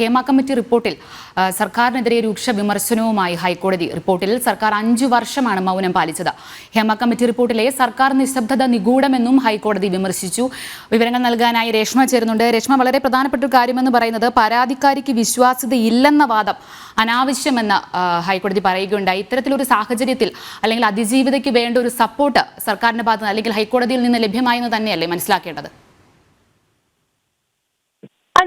Hema committee റിപ്പോർട്ടിൽ സർക്കാരിനെതിരെ രൂക്ഷ വിമർശനവുമായി ഹൈക്കോടതി റിപ്പോർട്ടിൽ സർക്കാർ അഞ്ചു വർഷമാണ് മൗനം പാലിച്ചത്. ഹേമ കമ്മിറ്റി റിപ്പോർട്ടിലെ സർക്കാർ നിശബ്ദത നിഗൂഢമെന്നും ഹൈക്കോടതി വിമർശിച്ചു. വിവരങ്ങൾ നൽകാനായി രേഷ്മ ചേരുന്നുണ്ട്. രേഷ്മ വളരെ പ്രധാനപ്പെട്ട ഒരു കാര്യമെന്ന് പറയുന്നത് പരാതിക്കാരിക്ക് വിശ്വാസ്യതയില്ലെന്ന വാദം അനാവശ്യമെന്ന് ഹൈക്കോടതി പറയുകയുണ്ടായി. ഇത്തരത്തിലൊരു സാഹചര്യത്തിൽ അല്ലെങ്കിൽ അതിജീവിതയ്ക്ക് വേണ്ട ഒരു സപ്പോർട്ട് സർക്കാരിന്റെ ഭാഗത്ത് അല്ലെങ്കിൽ ഹൈക്കോടതിയിൽ നിന്ന് ലഭ്യമായെന്ന് തന്നെയല്ലേ മനസ്സിലാക്കേണ്ടത്?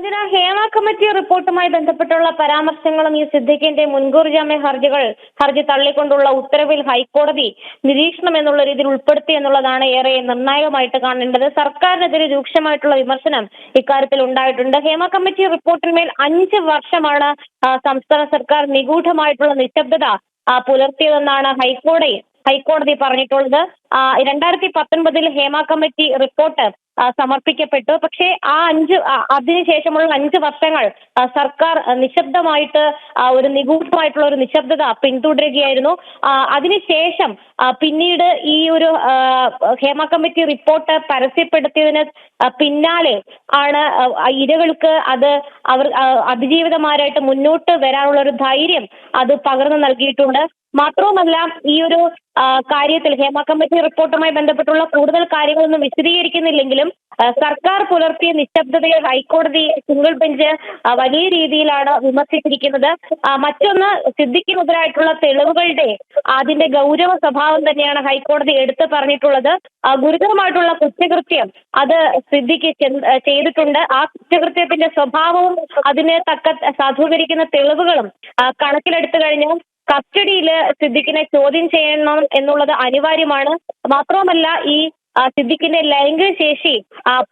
അഞ്ജന ഹേമ കമ്മിറ്റി റിപ്പോർട്ടുമായി ബന്ധപ്പെട്ടുള്ള പരാമർശങ്ങളും ഈ സിദ്ദിഖിന്റെ മുൻകൂർ ജാമ്യ ഹർജികൾ ഹർജി തള്ളിക്കൊണ്ടുള്ള ഉത്തരവിൽ ഹൈക്കോടതി നിരീക്ഷണം എന്നുള്ള രീതിയിൽ ഉൾപ്പെടുത്തി എന്നുള്ളതാണ് ഏറെ നിർണായകമായിട്ട് കാണേണ്ടത്. സർക്കാരിനെതിരെ രൂക്ഷമായിട്ടുള്ള വിമർശനം ഇക്കാര്യത്തിൽ ഉണ്ടായിട്ടുണ്ട്. ഹേമ കമ്മിറ്റി റിപ്പോർട്ടിന്മേൽ അഞ്ച് വർഷമാണ് സംസ്ഥാന സർക്കാർ നിഗൂഢമായിട്ടുള്ള നിശബ്ദത പുലർത്തിയതെന്നാണ് ഹൈക്കോടതി ഹൈക്കോടതി പറഞ്ഞിട്ടുള്ളത്. രണ്ടായിരത്തി പത്തൊൻപതിൽ ഹേമ കമ്മിറ്റി റിപ്പോർട്ട് സമർപ്പിക്കപ്പെട്ടു. പക്ഷേ ആ അഞ്ച് അതിനുശേഷമുള്ള അഞ്ച് വർഷങ്ങൾ സർക്കാർ നിശബ്ദമായിട്ട് ഒരു നിഗൂഢമായിട്ടുള്ള ഒരു നിശബ്ദത പിന്തുടരുകയായിരുന്നു. അതിനുശേഷം പിന്നീട് ഈ ഒരു ഹേമ കമ്മിറ്റി റിപ്പോർട്ട് പരസ്യപ്പെടുത്തിയതിന് പിന്നാലെ ആണ് ഇരകൾക്ക് അത് അവർ അതിജീവിതമാരായിട്ട് മുന്നോട്ട് വരാനുള്ള ഒരു ധൈര്യം അത് പകർന്നു നൽകിയിട്ടുണ്ട്. മാത്രവുമല്ല ഈ ഒരു കാര്യത്തിൽ ഹേമ കമ്മിറ്റി റിപ്പോർട്ടുമായി ബന്ധപ്പെട്ടുള്ള കൂടുതൽ കാര്യങ്ങളൊന്നും വിശദീകരിക്കുന്നില്ലെങ്കിലും സർക്കാർ പുലർത്തിയ നിശബ്ദതയെ ഹൈക്കോടതി സിംഗിൾ ബെഞ്ച് വലിയ രീതിയിലാണ് വിമർശിച്ചിരിക്കുന്നത്. മറ്റൊന്ന് സിദ്ദിഖിനെതിരായിട്ടുള്ള തെളിവുകളുടെ അതിന്റെ ഗൗരവ സ്വഭാവം തന്നെയാണ് ഹൈക്കോടതി എടുത്തു പറഞ്ഞിട്ടുള്ളത്. ഗുരുതരമായിട്ടുള്ള കുറ്റകൃത്യം അത് സിദ്ധിക്ക് ചെയ്തിട്ടുണ്ട്. ആ കുറ്റകൃത്യത്തിന്റെ സ്വഭാവവും അതിനെ തക്ക സാധൂകരിക്കുന്ന തെളിവുകളും കണക്കിലെടുത്തു കഴിഞ്ഞാൽ കസ്റ്റഡിയിൽ സിദ്ദിഖിനെ ചോദ്യം ചെയ്യണം എന്നുള്ളത് അനിവാര്യമാണ്. മാത്രവുമല്ല ഈ സിദ്ദിഖിന്റെ ലൈംഗിക ശേഷി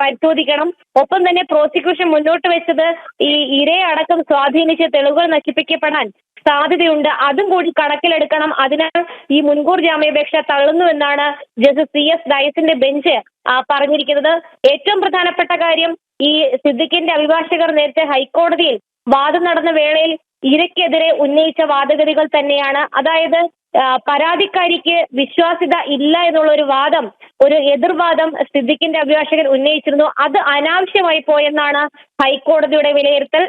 പരിശോധിക്കണം. ഒപ്പം തന്നെ പ്രോസിക്യൂഷൻ മുന്നോട്ട് വെച്ചത് ഈ ഇരയെ അടക്കം സ്വാധീനിച്ച് തെളിവുകൾ നശിപ്പിക്കപ്പെടാൻ സാധ്യതയുണ്ട്. അതും കൂടി കണക്കിലെടുക്കണം. അതിനാൽ ഈ മുൻകൂർ ജാമ്യാപേക്ഷ തള്ളുന്നുവെന്നാണ് ജസ്റ്റിസ് സി എസ് ഡയസിന്റെ ബെഞ്ച് പറഞ്ഞിരിക്കുന്നത്. ഏറ്റവും പ്രധാനപ്പെട്ട കാര്യം ഈ സിദ്ദിഖിന്റെ അഭിഭാഷകർ നേരത്തെ ഹൈക്കോടതിയിൽ വാദം നടന്ന വേളയിൽ ഇരയ്ക്കെതിരെ ഉന്നയിച്ച വാദഗതികൾ തന്നെയാണ്. അതായത് പരാതിക്കാരിക്ക് വിശ്വാസ്യത ഇല്ല എന്നുള്ള ഒരു വാദം ഒരു എതിർവാദം സിദ്ദിഖിന്റെ അഭിഭാഷകൻ ഉന്നയിച്ചിരുന്നു. അത് അനാവശ്യമായി പോയെന്നാണ് ഹൈക്കോടതിയുടെ വിലയിരുത്തൽ.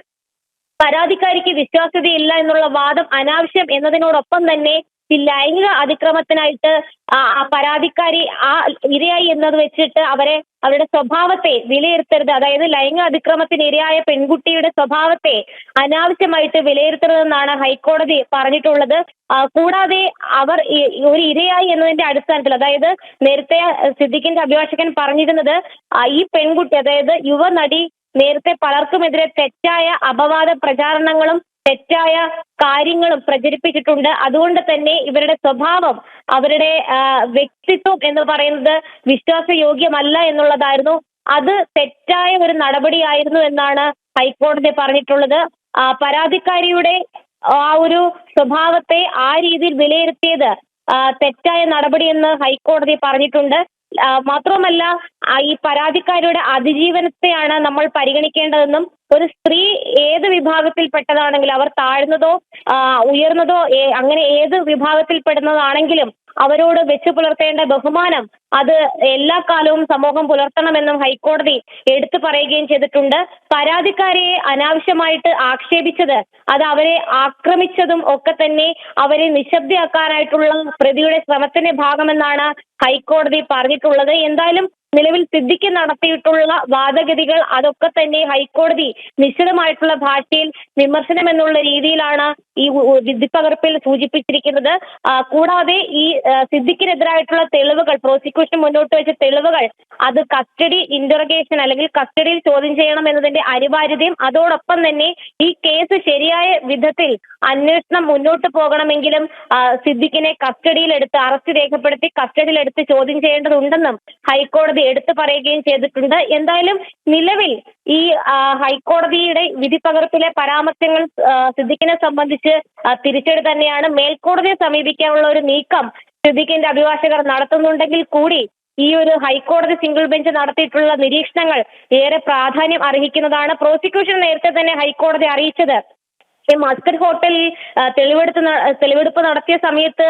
പരാതിക്കാരിക്ക് വിശ്വാസ്യതയില്ല എന്നുള്ള വാദം അനാവശ്യം എന്നതിനോടൊപ്പം തന്നെ ഈ ലൈംഗിക അതിക്രമത്തിനായിട്ട് പരാതിക്കാരി ആ ഇരയായി എന്നത് വെച്ചിട്ട് അവരെ അവരുടെ സ്വഭാവത്തെ വിലയിരുത്തരുത്. അതായത് ലൈംഗിക അതിക്രമത്തിന് ഇരയായ പെൺകുട്ടിയുടെ സ്വഭാവത്തെ അനാവശ്യമായിട്ട് വിലയിരുത്തരുതെന്നാണ് ഹൈക്കോടതി പറഞ്ഞിട്ടുള്ളത്. കൂടാതെ അവർ ഒരു ഇരയായി എന്നതിന്റെ അടിസ്ഥാനത്തിൽ അതായത് നേരത്തെ സിദ്ദിഖിന്റെ അഭിഭാഷകൻ പറഞ്ഞിരുന്നത് ഈ പെൺകുട്ടി അതായത് യുവനടി നേരത്തെ പലർക്കുമെതിരെ തെറ്റായ അപവാദ പ്രചാരണങ്ങളും തെറ്റായ കാര്യങ്ങളും പ്രചരിപ്പിച്ചിട്ടുണ്ട്. അതുകൊണ്ട് തന്നെ ഇവരുടെ സ്വഭാവം അവരുടെ വ്യക്തിത്വം എന്ന് പറയുന്നത് വിശ്വാസയോഗ്യമല്ല എന്നുള്ളതായിരുന്നു. അത് തെറ്റായ ഒരു നടപടിയായിരുന്നു എന്നാണ് ഹൈക്കോടതി പറഞ്ഞിട്ടുള്ളത്. പരാതിക്കാരിയുടെ ആ ഒരു സ്വഭാവത്തെ ആ രീതിയിൽ വിലയിരുത്തിയത് തെറ്റായ നടപടിയെന്ന് ഹൈക്കോടതി പറഞ്ഞിട്ടുണ്ട്. മാത്രമല്ല ഈ പരാതിക്കാരിയുടെ അതിജീവനത്തെയാണ് നമ്മൾ പരിഗണിക്കേണ്ടതെന്നും ഒരു സ്ത്രീ ഏത് വിഭാഗത്തിൽപ്പെട്ടതാണെങ്കിലും അവർ താഴ്ന്നതോ ഉയർന്നതോ അങ്ങനെ ഏത് വിഭാഗത്തിൽപ്പെടുന്നതാണെങ്കിലും അവരോട് വെച്ചു പുലർത്തേണ്ട ബഹുമാനം അത് എല്ലാ കാലവും സമൂഹം പുലർത്തണമെന്നും ഹൈക്കോടതി എടുത്തു പറയുകയും ചെയ്തിട്ടുണ്ട്. പരാതിക്കാരെ അനാവശ്യമായിട്ട് ആക്ഷേപിച്ചത് അത് അവരെ ആക്രമിച്ചതും ഒക്കെ തന്നെ അവരെ നിശബ്ദയാക്കാനായിട്ടുള്ള പ്രതിയുടെ ശ്രമത്തിന്റെ ഭാഗമെന്നാണ് ഹൈക്കോടതി പറഞ്ഞിട്ടുള്ളത്. എന്തായാലും നിലവിൽ സിദ്ദിഖ് നടത്തിയിട്ടുള്ള വാദഗതികൾ അതൊക്കെ തന്നെ ഹൈക്കോടതി നിശ്ചിതമായിട്ടുള്ള ഭാഷയിൽ വിമർശനം എന്നുള്ള രീതിയിലാണ് ഈ വിധിപ്പകർപ്പിൽ സൂചിപ്പിച്ചിരിക്കുന്നത് കൂടാതെ ഈ സിദ്ദിഖിനെതിരായിട്ടുള്ള തെളിവുകൾ പ്രോസിക്യൂഷൻ മുന്നോട്ട് വെച്ച തെളിവുകൾ അത് കസ്റ്റഡി ഇന്റർഗേഷൻ അല്ലെങ്കിൽ കസ്റ്റഡിയിൽ ചോദ്യം ചെയ്യണം എന്നതിന്റെ അനിവാര്യതയും അതോടൊപ്പം തന്നെ ഈ കേസ് ശരിയായ വിധത്തിൽ അന്വേഷണം മുന്നോട്ട് പോകണമെങ്കിലും സിദ്ദിഖിനെ കസ്റ്റഡിയിലെടുത്ത് അറസ്റ്റ് രേഖപ്പെടുത്തി കസ്റ്റഡിയിലെടുത്ത് ചോദ്യം ചെയ്യേണ്ടതുണ്ടെന്നും ഹൈക്കോടതി എടുത്തു പറയുകയും ചെയ്തിട്ടുണ്ട്. എന്തായാലും നിലവിൽ ഈ ഹൈക്കോടതിയുടെ വിധി പകർപ്പിലെ പരാമർശങ്ങൾ സിദ്ദിഖിനെ സംബന്ധിച്ച് ആ, തിരിച്ചടി തന്നെയാണ് മേൽക്കോടതിയെ സമീപിക്കാനുള്ള ഒരു നീക്കം സിദ്ദിഖിന്റെ അഭിഭാഷകർ നടത്തുന്നുണ്ടെങ്കിൽ കൂടി ഈ ഒരു ഹൈക്കോടതി സിംഗിൾ ബെഞ്ച് നടത്തിയിട്ടുള്ള നിരീക്ഷണങ്ങൾ ഏറെ പ്രാധാന്യം അർഹിക്കുന്നതാണ് പ്രോസിക്യൂഷൻ നേരത്തെ തന്നെ ഹൈക്കോടതി അറിയിച്ചത്. ഈ മസ്കറ്റ് ഹോട്ടലിൽ തെളിവെടുത്ത് തെളിവെടുപ്പ് നടത്തിയ സമയത്ത്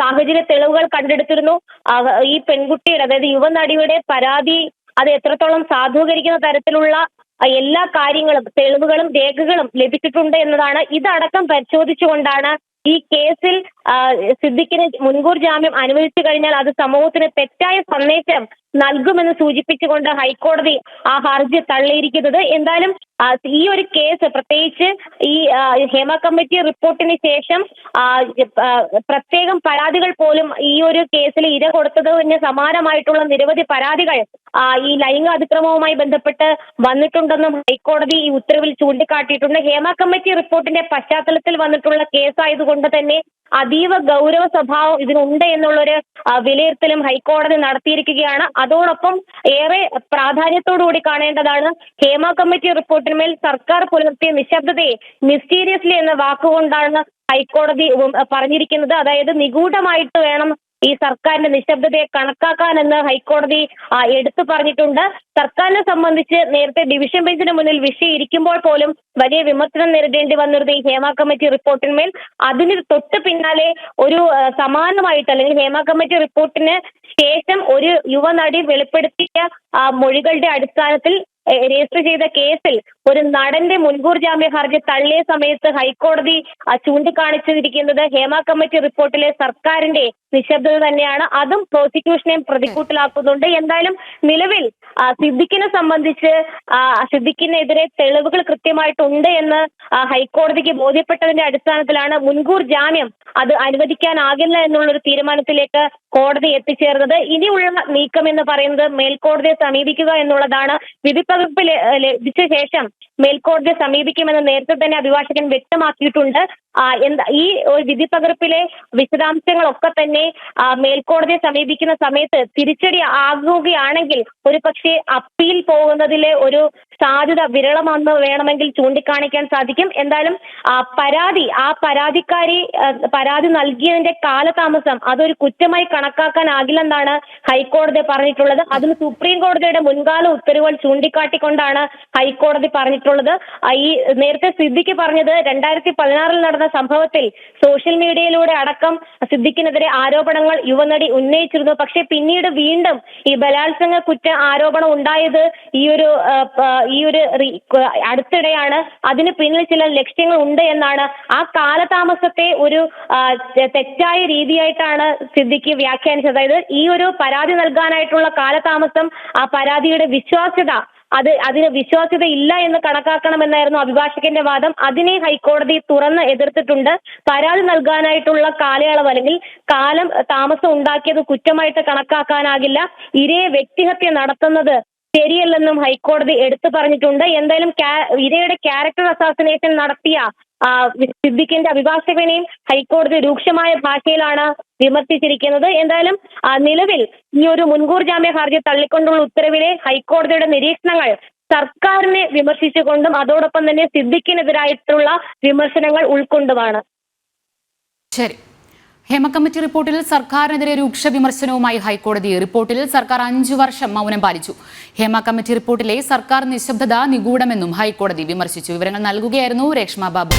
സാഹചര്യ തെളിവുകൾ കണ്ടെടുത്തിരുന്നു. ഈ പെൺകുട്ടിയുടെ അതായത് യുവനടിയുടെ പരാതി അത് എത്രത്തോളം സാധൂകരിക്കുന്ന തരത്തിലുള്ള എല്ലാ കാര്യങ്ങളും തെളിവുകളും രേഖകളും ലഭിച്ചിട്ടുണ്ട് എന്നതാണ്. ഇതടക്കം പരിശോധിച്ചുകൊണ്ടാണ് ഈ കേസിൽ സിദ്ദിഖിന് മുൻകൂർ ജാമ്യം അനുവദിച്ചു കഴിഞ്ഞാൽ അത് സമൂഹത്തിന് തെറ്റായ സന്ദേശം നൽകുമെന്ന് സൂചിപ്പിച്ചുകൊണ്ട് ഹൈക്കോടതി ആ ഹർജി തള്ളിയിരിക്കുന്നത്. എന്തായാലും ഈ ഒരു കേസ് പ്രത്യേകിച്ച് ഈ ഹേമ കമ്മിറ്റി റിപ്പോർട്ടിന് ശേഷം പ്രത്യേകം പരാതികൾ പോലും ഈ ഒരു കേസിൽ ഇര കൊടുത്തതിന് സമാനമായിട്ടുള്ള നിരവധി പരാതികൾ ഈ ലൈംഗിക അതിക്രമവുമായി ബന്ധപ്പെട്ട് വന്നിട്ടുണ്ടെന്നും ഹൈക്കോടതി ഈ ഉത്തരവിൽ ചൂണ്ടിക്കാട്ടിയിട്ടുണ്ട്. ഹേമ കമ്മിറ്റി റിപ്പോർട്ടിന്റെ പശ്ചാത്തലത്തിൽ വന്നിട്ടുള്ള കേസായതുകൊണ്ട് തന്നെ അതീവ ഗൗരവ സ്വഭാവം ഇതിനുണ്ട് എന്നുള്ളൊരു വിലയിരുത്തലും ഹൈക്കോടതി നടത്തിയിരിക്കുകയാണ്. അതോടൊപ്പം ഏറെ പ്രാധാന്യത്തോടുകൂടി കാണേണ്ടതാണ് ഹേമ കമ്മിറ്റി റിപ്പോർട്ടിന്മേൽ സർക്കാർ പുലർത്തിയ നിശബ്ദതയെ മിസ്റ്റീരിയസ്ലി എന്ന വാക്കുകൊണ്ടാണ് ഹൈക്കോടതി പറഞ്ഞിരിക്കുന്നത്. അതായത് നിഗൂഢമായിട്ട് വേണം ഈ സർക്കാരിന്റെ നിശബ്ദതയെ കണക്കാക്കാനെന്ന് ഹൈക്കോടതി എടുത്തു പറഞ്ഞിട്ടുണ്ട്. സർക്കാരിനെ സംബന്ധിച്ച് നേരത്തെ ഡിവിഷൻ ബെഞ്ചിന് മുന്നിൽ വിഷയം ഇരിക്കുമ്പോൾ പോലും വലിയ വിമർശനം നേരിടേണ്ടി വന്നിരുന്ന ഈ ഹേമ കമ്മിറ്റി റിപ്പോർട്ടിന്മേൽ. അതിന് തൊട്ട് പിന്നാലെ ഒരു സമാനമായിട്ട് അല്ലെങ്കിൽ ഹേമ കമ്മിറ്റി റിപ്പോർട്ടിന് ശേഷം ഒരു യുവനടി വെളിപ്പെടുത്തിയ മൊഴികളുടെ അടിസ്ഥാനത്തിൽ രജിസ്റ്റർ ചെയ്ത കേസിൽ ഒരു നടന്റെ മുൻകൂർ ജാമ്യ ഹർജി തള്ളിയ സമയത്ത് ഹൈക്കോടതി ചൂണ്ടിക്കാണിച്ചിരിക്കുന്നത് ഹേമ കമ്മിറ്റി റിപ്പോർട്ടിലെ സർക്കാരിന്റെ നിശബ്ദത തന്നെയാണ്. അതും പ്രോസിക്യൂഷനെയും പ്രതിക്കൂട്ടിലാക്കുന്നുണ്ട്. എന്തായാലും നിലവിൽ സിദ്ദിഖിനെ സംബന്ധിച്ച് സിദ്ദിഖിനെതിരെ തെളിവുകൾ കൃത്യമായിട്ടുണ്ട് എന്ന് ഹൈക്കോടതിക്ക് ബോധ്യപ്പെട്ടതിന്റെ അടിസ്ഥാനത്തിലാണ് മുൻകൂർ ജാമ്യം അത് അനുവദിക്കാനാകില്ല എന്നുള്ളൊരു തീരുമാനത്തിലേക്ക് കോടതി എത്തിച്ചേർന്നത്. ഇനിയുള്ള നീക്കം എന്ന് പറയുന്നത് മേൽക്കോടതിയെ സമീപിക്കുക എന്നുള്ളതാണ് വിധിപ്പകുപ്പ് ലഭിച്ച ശേഷം മേൽക്കോടതിയെ സമീപിക്കുമെന്ന് നേരത്തെ തന്നെ അഭിഭാഷകൻ വ്യക്തമാക്കിയിട്ടുണ്ട്. ഈ ഒരു വിധി പകർപ്പിലെ വിശദാംശങ്ങളൊക്കെ തന്നെ മേൽക്കോടതിയെ സമീപിക്കുന്ന സമയത്ത് തിരിച്ചടി ആകുകയാണെങ്കിൽ ഒരു പക്ഷേ അപ്പീൽ പോകുന്നതിലെ ഒരു സാധ്യത വിരളമെന്ന് വേണമെങ്കിൽ ചൂണ്ടിക്കാണിക്കാൻ സാധിക്കും. എന്തായാലും പരാതി ആ പരാതിക്കാരി പരാതി നൽകിയതിന്റെ കാലതാമസം അതൊരു കുറ്റമായി കണക്കാക്കാനാകില്ലെന്നാണ് ഹൈക്കോടതി പറഞ്ഞിട്ടുള്ളത്. അതിന് സുപ്രീം കോടതിയുടെ മുൻകാല ഉത്തരവുകൾ ചൂണ്ടിക്കാട്ടിക്കൊണ്ടാണ് ഹൈക്കോടതി പറഞ്ഞിട്ടുള്ളത്. ആ, ഈ നേരത്തെ സിദ്ദിഖ് പറഞ്ഞത് രണ്ടായിരത്തി പതിനാറിൽ നടന്ന സംഭവത്തിൽ സോഷ്യൽ മീഡിയയിലൂടെ അടക്കം സിദ്ദിഖിനെതിരെ ആരോപണങ്ങൾ യുവനടി ഉന്നയിച്ചിരുന്നു. പക്ഷേ പിന്നീട് വീണ്ടും ഈ ബലാത്സംഗ കുറ്റ ആരോപണം ഉണ്ടായത് ഈ ഒരു ഈ ഒരു അടുത്തിടെയാണ്. അതിന് പിന്നിൽ ചില ലക്ഷ്യങ്ങൾ ഉണ്ട് എന്നാണ്. ആ കാലതാമസത്തെ ഒരു തെറ്റായ രീതിയായിട്ടാണ് സിദ്ദിഖ് വ്യാഖ്യാനിച്ചത്. അതായത് ഈ ഒരു പരാതി നൽകാനായിട്ടുള്ള കാലതാമസം ആ പരാതിയുടെ വിശ്വാസ്യത അത് അതിന് വിശ്വാസ്യത ഇല്ല എന്ന് കണക്കാക്കണമെന്നായിരുന്നു അഭിഭാഷകന്റെ വാദം. അതിനെ ഹൈക്കോടതി തുറന്ന് എതിർത്തിട്ടുണ്ട്. പരാതി നൽകാനായിട്ടുള്ള കാലയളവ് അല്ലെങ്കിൽ കാലം താമസം ഉണ്ടാക്കിയത് കുറ്റമായിട്ട് കണക്കാക്കാനാകില്ല. ഇരേ വ്യക്തിഹത്യ നടത്തുന്നത് ശരിയല്ലെന്നും ഹൈക്കോടതി എടുത്തു പറഞ്ഞിട്ടുണ്ട്. എന്തായാലും ഇരയുടെ ക്യാരക്ടർ അസാസിനേഷൻ നടത്തിയ സിദ്ദിഖിന്റെ അഭിഭാഷകനെയും ഹൈക്കോടതി രൂക്ഷമായ ഭാഷയിലാണ് വിമർശിച്ചിരിക്കുന്നത്. എന്തായാലും നിലവിൽ ഈ ഒരു മുൻകൂർ ജാമ്യ ഹർജി തള്ളിക്കൊണ്ടുള്ള ഉത്തരവിലെ ഹൈക്കോടതിയുടെ നിരീക്ഷണങ്ങൾ സർക്കാരിനെ വിമർശിച്ചുകൊണ്ടും അതോടൊപ്പം തന്നെ സിദ്ദിഖിനെതിരായിട്ടുള്ള വിമർശനങ്ങൾ ഉൾക്കൊണ്ടുമാണ്. ശരി. ഹേമ കമ്മിറ്റി റിപ്പോർട്ടിൽ സർക്കാരിനെതിരെ രൂക്ഷ വിമർശനവുമായി ഹൈക്കോടതി. റിപ്പോർട്ടിൽ സർക്കാർ അഞ്ചു വർഷം മൗനം പാലിച്ചു. ഹേമ കമ്മിറ്റി റിപ്പോർട്ടിലെ സർക്കാർ നിശബ്ദത നിഗൂഢമെന്നും ഹൈക്കോടതി വിമർശിച്ചു. വിവരങ്ങൾ നൽകുകയായിരുന്നു രേഷ്മ ബാബു.